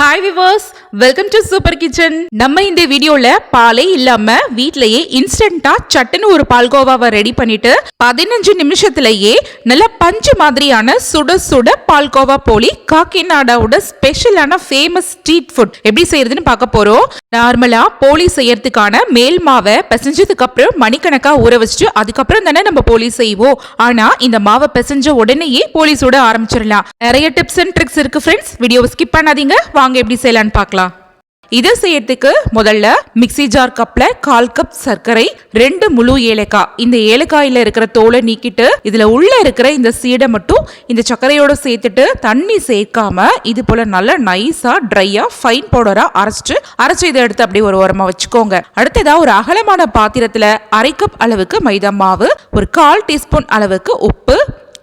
Hi viewers welcome to super kitchen நம்ம இந்த வீடியோல பாலே இல்லாம வீட்லயே இன்ஸ்டன்டா சட்டுன்னு ஒரு பால்கோவாவை ரெடி பண்ணிட்டு பதினஞ்சு நிமிஷத்திலேயே நல்ல பஞ்சு மாதிரியான சுட சுட பால்கோவா போலி காக்கிநாடாவோட ஸ்பெஷலான ஃபேமஸ் ஸ்ட்ரீட் ஃபுட் எப்படி செய்யறதுன்னு பார்க்க போறோம். நார்மலா போலி செய்யறதுக்கான மேல் மாவை பிசைஞ்சதுக்கு அப்புறம் மணிக்கணக்கா ஊற வச்சுட்டு அதுக்கப்புறம் தானே நம்ம போலி செய்வோம். ஆனா இந்த மாவை பிசைஞ்ச உடனேயே போலி சுட ஆரம்பிச்சிடலாம். நிறைய டிப்ஸ் அண்ட் ட்ரிக்ஸ் இருக்கு ஃப்ரெண்ட்ஸ் வீடியோவை ஸ்கிப் பண்ணாதீங்க. வாங்க எப்படி செய்யலாம்னு பார்க்கலாம். இதை செய்யறதுக்கு முதல்ல மிக்ஸி ஜார் கப்ல கால் கப் சர்க்கரை ரெண்டு முழு ஏலக்காய். இந்த ஏலக்காயில இருக்கிற தோலை நீக்கிட்டு இதுல உள்ள இருக்கிற இந்த சீடை மட்டும் இந்த சர்க்கரையோட சேர்த்துட்டு தண்ணி சேர்க்காம இது போல நல்லா நைஸா ட்ரையா ஃபைன் பவுடரா அரைச்சிட்டு அரைச்சு இதை எடுத்து அப்படியே ஒரு ஓரமா வச்சுக்கோங்க. அடுத்ததா ஒரு அகலமான பாத்திரத்துல அரை கப் அளவுக்கு மைதா மாவு ஒரு கால் டீஸ்பூன் அளவுக்கு உப்பு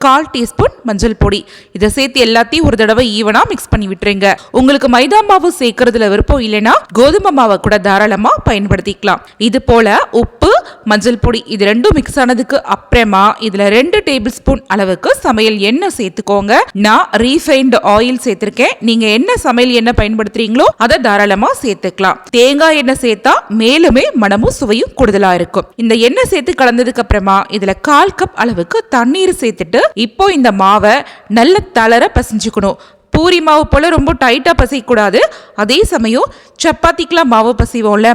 கால் டீஸ்பூன் மஞ்சள் பொடி. இதை சேர்த்து எல்லாத்தையும் ஒரு தடவை ஈவனா மிக்ஸ் பண்ணி விட்டுருங்க. உங்களுக்கு மைதா மாவு சேர்க்கறதுல விருப்பம் இல்லைன்னா கோதுமை மாவை கூட தாராளமா பயன்படுத்திக்கலாம். இது போல உப்பு மஞ்சள் பொடி இது ரெண்டும் மிக்ஸ் ஆனதுக்கு அப்புறமா இதுல ரெண்டு டேபிள் ஸ்பூன் அளவுக்கு சமையல் எண்ணெய் சேர்த்துக்கோங்க. நான் ரீஃபைன்டு ஆயில் சேர்த்திருக்கேன். நீங்க என்ன சமையல் எண்ணெய் பயன்படுத்துறீங்களோ அதை தாராளமா சேர்த்துக்கலாம். தேங்காய் எண்ணெய் சேர்த்தா மேலுமே மனமும் சுவையும் கூடுதலா இருக்கும். இந்த எண்ணெய் சேர்த்து கலந்ததுக்கு அப்புறமா இதுல கால் கப் அளவுக்கு தண்ணீர் சேர்த்துட்டு இப்போ இந்த மாவை நல்ல தளர பசிஞ்சுக்கணும். பூரி மாவு போல் ரொம்ப டைட்டாக பசிக்கூடாது அதே சமயம் சப்பாத்திக்கெலாம் மாவு பசிவோம்ல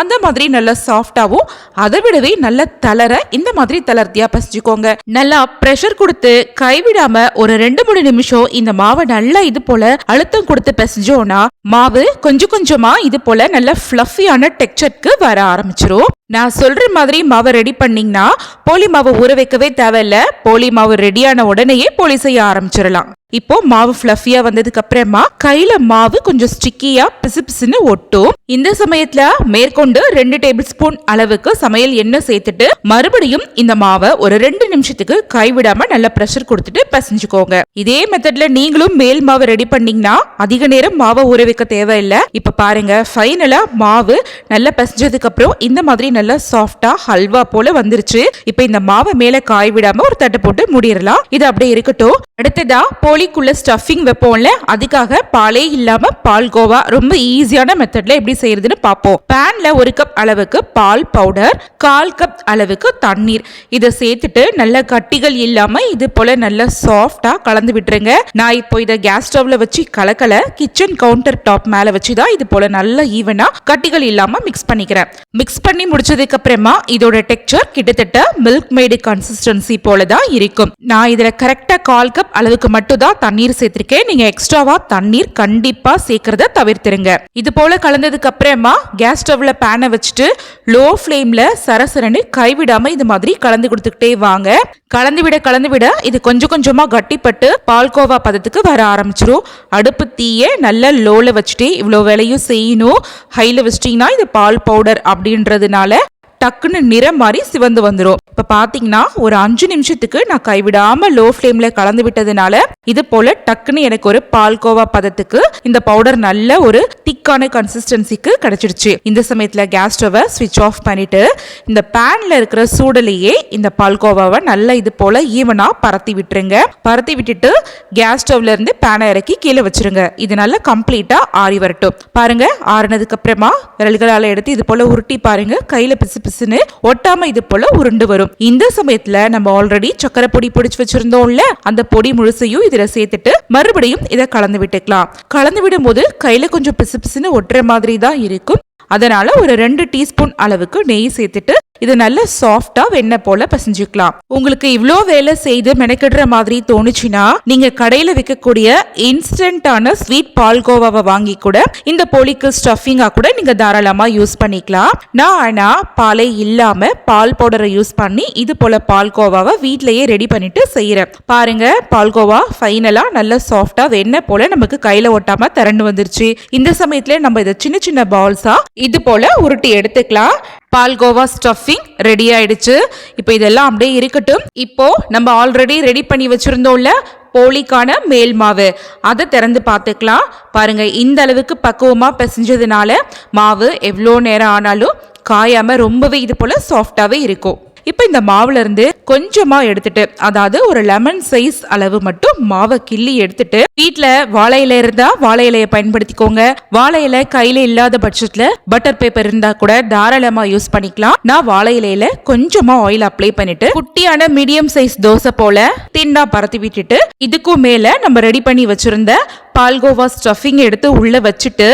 அந்த மாதிரி நல்லா சாஃப்டாகவும் அதை விடவே நல்ல தளர இந்த மாதிரி தளர்த்தியா பசிச்சுக்கோங்க. நல்லா ப்ரெஷர் கொடுத்து கைவிடாம ஒரு ரெண்டு மூணு நிமிஷம் இந்த மாவை நல்லா இது போல அழுத்தம் கொடுத்து பிசைஞ்சோம்னா மாவு கொஞ்சம் கொஞ்சமா இது போல நல்ல ஃப்ளஃபியான டெக்ஸ்சருக்கு வர ஆரம்பிச்சிரும். நான் சொல்ற மாதிரி மாவை ரெடி பண்ணீங்கன்னா போலி மாவு ஊற வைக்கவே தேவையில்ல. போலி மாவு ரெடியான உடனேயே போலி செய்ய ஆரம்பிச்சிடலாம். இப்போ மாவு ஃப்ளஃபியா வந்ததுக்கு அப்புறமா கையில மாவு கொஞ்சம் ஸ்டிக்கியா பிசு பிசுன்னு ஒட்டும். இந்த சமயத்துல மேற்கொண்டு ரெண்டு டேபிள் ஸ்பூன் அளவுக்கு சமையல் எண்ணெய் சேர்த்துட்டு மறுபடியும் இந்த மாவை ஒரு ரெண்டு நிமிஷத்துக்கு கைவிடாம நல்லா ப்ரெஷர் கொடுத்துட்டு பிசைஞ்சுக்கோங்க. இதே மெத்தட்ல நீங்களும் மேல் மாவு ரெடி பண்ணீங்கன்னா அதிக நேரம் மாவை ஊற வைக்க தேவையில்லை. இப்ப பாருங்க ஃபைனலா மாவு நல்லா பிசைஞ்சதுக்கு அப்புறம் இந்த மாதிரி நல்லா சாஃப்டா ஹல்வா போல வந்துருச்சு. இப்போ இந்த மாவை மேல காய் விடாம ஒரு தட்டை போட்டு மூடிடலாம். இது அப்படியே இருக்கட்டும். அடுத்ததா போலிக்குள்ள ஸ்டஃபிங் வைப்போம்ல. அதுக்காக பாலே இல்லாம பால் கோவா. ரொம்ப ஈஸியான மெத்தட்ல எப்படி செய்யறதுன்னு பார்ப்போம். பேன்ல ஒரு கப் அளவுக்கு பால் பவுடர் கால் கப் அளவுக்கு தண்ணீர். இதை சேர்த்துட்டு நல்ல கட்டிகள் இல்லாம இது போல நல்ல சாஃப்டா கலந்து விட்டுருங்க. நான் இப்போ இதை கேஸ் ஸ்டவ்ல வச்சு கலக்கல. கிச்சன் கவுண்டர் டாப் மேல வச்சு தான் இது போல நல்ல ஈவனா கட்டிகள் இல்லாம மிக்ஸ் பண்ணிக்கிறேன். மிக்ஸ் பண்ணி வச்சதுக்கு அப்புறமா இதோட டெக்ஸ்சர் கிட்டத்தட்ட மில்க் மேடு கன்சிஸ்டன்சி போல தான் இருக்கும். நான் இதுல கரெக்டா கால் கப் அளவுக்கு மட்டும் தான் தண்ணீர் சேர்த்திருக்கேன். நீங்க எக்ஸ்ட்ராவா தண்ணீர் கண்டிப்பா சேர்க்கறத தவிர்த்துருங்க. இது போல கலந்ததுக்கு அப்புறமா கேஸ் ஸ்டவ்ல பேனை வச்சுட்டு லோ ஃப்ளேம்ல சரசரன்னு கைவிடாம இது மாதிரி கலந்து கொடுத்துக்கிட்டே வாங்க. கலந்து விட கலந்து விட இது கொஞ்சம் கொஞ்சமா கட்டிப்பட்டு பால்கோவா பதத்துக்கு வர ஆரம்பிச்சிரும். அடுப்பு தீய நல்ல லோல வச்சுட்டே இவ்வளோ வேலையும் செய்யணும். ஹைல வச்சிட்டீங்கன்னா இது பால் பவுடர் அப்படின்றதுனால டக்குன்னு நிறம் மாறி சிவந்து வந்துடும் இப்போ பார்த்தீங்கன்னா ஒரு அஞ்சு நிமிஷத்துக்கு நான் கைவிடாம லோ ஃப்ளேமில் கலந்து விட்டதுனால இது போல டக்குன்னு எனக்கு ஒரு பால்கோவா பதத்துக்கு இந்த பவுடர் நல்ல ஒரு திக்கான கன்சிஸ்டன்சிக்கு கிடைச்சிடுச்சு. இந்த சமயத்துல கேஸ் ஸ்டவை ஸ்விட்ச் ஆஃப் பண்ணிட்டு இந்த பேன்ல இருக்கிற சூடலையே இந்த பால்கோவாவை நல்லா இது போல ஈவனா பரத்தி விட்டுருங்க. பரத்தி விட்டுட்டு கேஸ் ஸ்டவ்ல இருந்து பேனை இறக்கி கீழே வச்சிருங்க. இது நல்லா கம்ப்ளீட்டா ஆறி வரட்டும். பாருங்க ஆறுனதுக்கு அப்புறமா விரல்களால் எடுத்து இது போல உருட்டி பாருங்க. கையில பிசு பிசுபிசுன்னு ஒட்டாம இது போல உருண்டு வரும். இந்த சமயத்துல நம்ம ஆல்ரெடி சக்கரை பொடி பிடிச்சு வச்சிருந்தோம்ல அந்த பொடி முழுசையும் இதுல சேர்த்துட்டு மறுபடியும் இதை கலந்து விட்டுக்கலாம். கலந்து விடும் போது கையில கொஞ்சம் பிசுபிசுன்னு ஒட்டுற மாதிரி தான் இருக்கும். அதனால ஒரு ரெண்டு டீஸ்பூன் அளவுக்கு நெய் சேர்த்துட்டு இது நல்ல சாஃப்டா வெண்ணெய் போல பசஞ்சுக்கலாம். உங்களுக்கு இவ்வளோ வேலை செய்து மெனக்கிடுற மாதிரி தோணுச்சுன்னா நீங்க கடையில விற்கக்கூடிய இன்ஸ்டன்டான ஸ்வீட் பால்கோவாவை வாங்கி கூட இந்த போலிக்கு ஸ்டஃபிங்கா கூட நீங்க தாராளமா யூஸ் பண்ணிக்கலாம். நான் ஆனா பாலை இல்லாம பால் பவுடரை யூஸ் பண்ணி இது போல பால்கோவாவை வீட்லயே ரெடி பண்ணிட்டு செய்யறேன் பாருங்க பால்கோவா ஃபைனலா நல்ல சாஃப்டா வெண்ணெய் போல நமக்கு கையில ஒட்டாம திரண்டு வந்துருச்சு. இந்த சமயத்துல நம்ம இதை சின்ன சின்ன பால்ஸா இது போல உருட்டி எடுத்துக்கலாம். பால்கோவா ஸ்டஃபிங் ரெடி ஆயிடுச்சு. இப்போ இதெல்லாம் அப்படியே இருக்கட்டும். இப்போ நம்ம ஆல்ரெடி ரெடி பண்ணி வச்சிருந்தோம்ல போலிக்கான மேல் மாவு. அதை திறந்து பார்த்துக்கலாம். பாருங்க இந்த அளவுக்கு பக்குவமாக பிசைஞ்சதுனால மாவு எவ்வளோ நேரம் ஆனாலும் காயாமல் ரொம்பவே இது போல் சாஃப்டாகவே இருக்கும். இப்போ இந்த மாவுல இருந்து கொஞ்சமா எடுத்துட்டு அதாவது ஒரு லெமன் சைஸ் அளவு மட்டும் மாவை கிள்ளி எடுத்துட்டு வீட்டில் வாழை இலை இருந்தா வாழை இலையை பயன்படுத்திக்கோங்க. வாழை இலை கையில இல்லாத பட்சத்துல பட்டர் பேப்பர் இருந்தா கூட தாராளமா யூஸ் பண்ணிக்கலாம். நான் வாழை இலையில கொஞ்சமா ஆயில் அப்ளை பண்ணிட்டு குட்டியான மீடியம் சைஸ் தோசை போல தின்னா பரத்தி விட்டுட்டு இதுக்கும் மேல நம்ம ரெடி பண்ணி வச்சிருந்த பால்கோவா ஸ்டஃபிங் எடுத்து உள்ளே வச்சுட்டு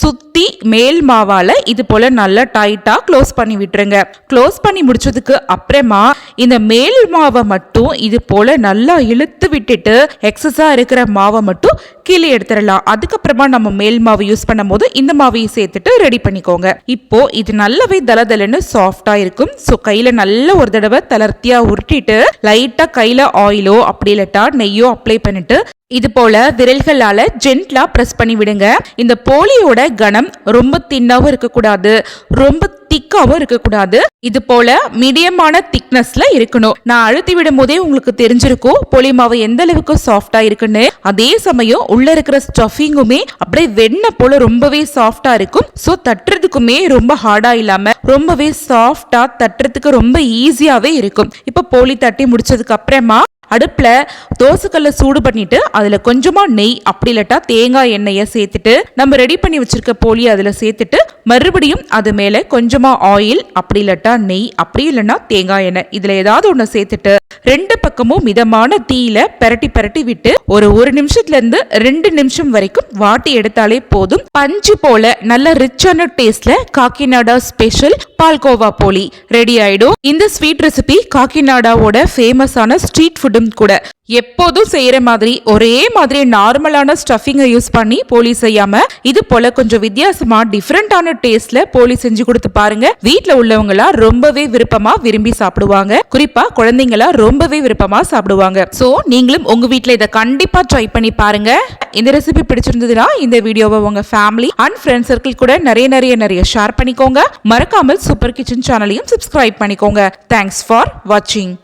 சுற்றி மேல் மாவால் இது போல் நல்லா டைட்டாக க்ளோஸ் பண்ணி விட்டுருங்க. க்ளோஸ் பண்ணி முடிச்சதுக்கு அப்புறமா இந்த மேல் மாவை மட்டும் இது போல் நல்லா இழுத்து விட்டுட்டு எக்ஸஸாக இருக்கிற மாவை மட்டும் கீழே எடுத்துடலாம். அதுக்கப்புறமா நம்ம மேல் மாவு யூஸ் பண்ணும் போது இந்த மாவையும் சேர்த்துட்டு ரெடி பண்ணிக்கோங்க. இப்போ இது நல்லாவே தலதலன்னு சாஃப்டா இருக்கும். ஸோ கையில நல்ல ஒரு தடவை தளர்த்தியா உருட்டிட்டு லைட்டா கையில ஆயிலோ அப்படி இல்லட்டா நெய்யோ அப்ளை பண்ணிட்டு இது போல விரல்களால ஜென்ட்லா பிரஸ் பண்ணி விடுங்க இந்த போலியோட கனம் ரொம்ப தின்னாவும் இருக்கக்கூடாது. ரொம்ப திக்காவும் இருக்கக்கூடாது. இது போல மீடியமான திக்னஸ்ல இருக்கணும். நான் அழுத்தி விடும் போதே உங்களுக்கு தெரிஞ்சிருக்கும் போலி மாவு எந்த அளவுக்கு சாஃப்டா இருக்குன்னு. அதே சமயம் உள்ள இருக்கிற ஸ்டஃபிங்குமே அப்படியே வெண்ணெய் போல ரொம்பவே சாஃப்டா இருக்கும். ஸோ தட்டுறதுக்குமே ரொம்ப ஹார்டா இல்லாம ரொம்பவே சாஃப்டா தட்டுறதுக்கு ரொம்ப ஈஸியாவே இருக்கும். இப்போ போலி தட்டி முடிச்சதுக்கு அப்புறமா அடுப்பில் தோசைக்கல்லை சூடு பண்ணிட்டு அதில் கொஞ்சமாக நெய் அப்படி இல்லாட்டா தேங்காய் எண்ணெயை சேர்த்துட்டு நம்ம ரெடி பண்ணி வச்சிருக்க போலி அதில் சேர்த்துட்டு மறுபடியும் அது மேலே கொஞ்சமாக ஆயில் அப்படி இல்லாட்டா நெய் அப்படி இல்லைன்னா தேங்காய் எண்ணெய். இதில் ஏதாவது ஒன்று சேர்த்துட்டு ரெண்டு பக்கமும் மிதமான தீயில பெரட்டி பெரட்டி விட்டு ஒரு ஒரு நிமிஷத்துல இருந்து ரெண்டு நிமிஷம் வரைக்கும் வாட்டி எடுத்தாலே போதும். பஞ்சு போல நல்ல ரிச்சான டேஸ்ட்ல காக்கிநாடா ஸ்பெஷல் பால்கோவா போலி ரெடி ஆயிடும். இந்த ஸ்வீட் ரெசிபி காக்கிநாடாவோட ஃபேமஸான ஸ்ட்ரீட் ஃபுட்டும் கூட. எப்போதும் செய்யற மாதிரி ஒரே மாதிரி நார்மலான ஸ்டஃபிங்கை யூஸ் பண்ணி போலி செய்யாம இது போல கொஞ்சம் வித்தியாசமா டிஃப்ரெண்டான டேஸ்ட்ல போலி செஞ்சு கொடுத்து பாருங்க. வீட்டில் உள்ளவங்களா ரொம்பவே விருப்பமா விரும்பி சாப்பிடுவாங்க. குறிப்பா குழந்தைங்களா ரொம்பவே விருப்பமா சாப்பிடுவாங்க. சோ நீங்களும் உங்க வீட்டில் இதை கண்டிப்பா ட்ரை பண்ணி பாருங்க. இந்த ரெசிபி பிடிச்சிருந்ததுன்னா இந்த வீடியோவை உங்க ஃபேமிலி அண்ட் ஃப்ரெண்ட் சர்க்கிள் கூட நிறைய நிறைய நிறைய ஷேர் பண்ணிக்கோங்க. மறக்காமல் சூப்பர் கிச்சன் சேனலையும் சப்ஸ்கிரைப் பண்ணிக்கோங்க. தேங்க்ஸ் ஃபார் வாட்சிங்